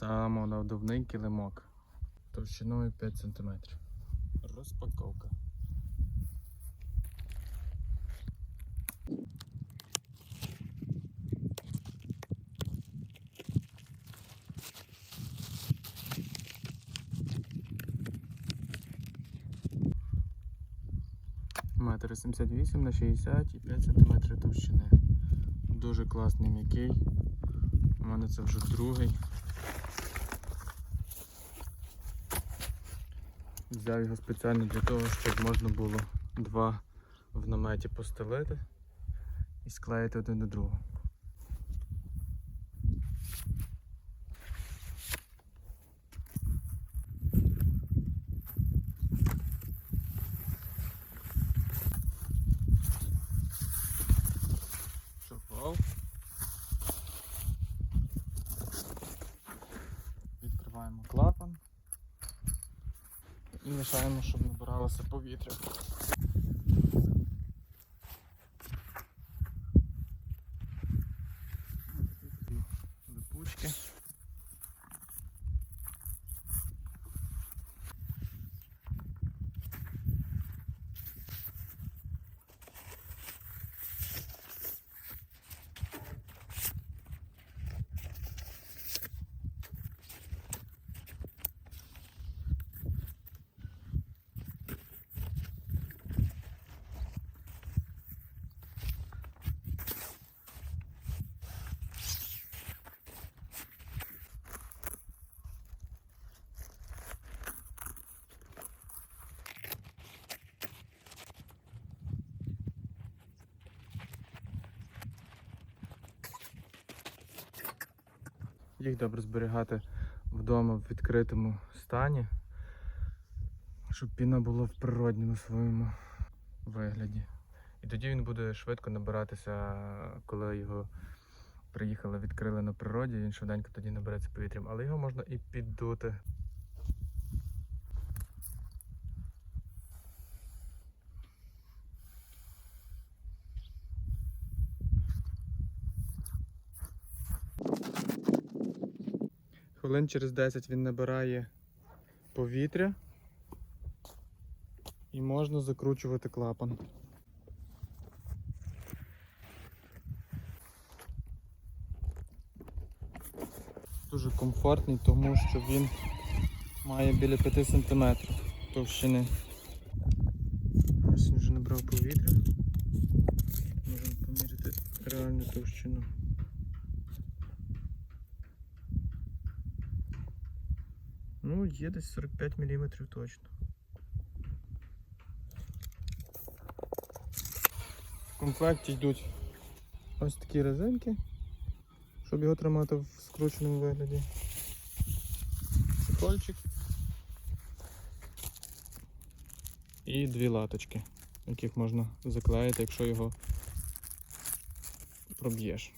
Самонадувний килимок. Товщиною 5 см. Розпаковка. Метр 78 на 60 і 5 см товщини. Дуже класний м'який. У мене це вже другий. Взяв його спеціально для того, щоб можна було два в наметі постелити і склеїти один до другого. Шурфував. Відкриваємо клапан і мішаємо, щоб набиралося повітря. Липучки. Їх добре зберігати вдома в відкритому стані, щоб піна була в природньому своєму вигляді. І тоді він буде швидко набиратися, коли його приїхали, відкрили на природі, він швиденько тоді набереться повітрям. Але його можна і піддути. Хвилин через 10 він набирає повітря і можна закручувати клапан. Дуже комфортний, тому що він має біля 5 см товщини. Ось він вже набрав повітря. Можемо поміряти реальну товщину. Ну, є десь 45 мм точно. В комплекті йдуть ось такі резинки, щоб його тримати в скрученому вигляді. Чехольчик. І дві латочки, яких можна заклеїти, якщо його проб'єш.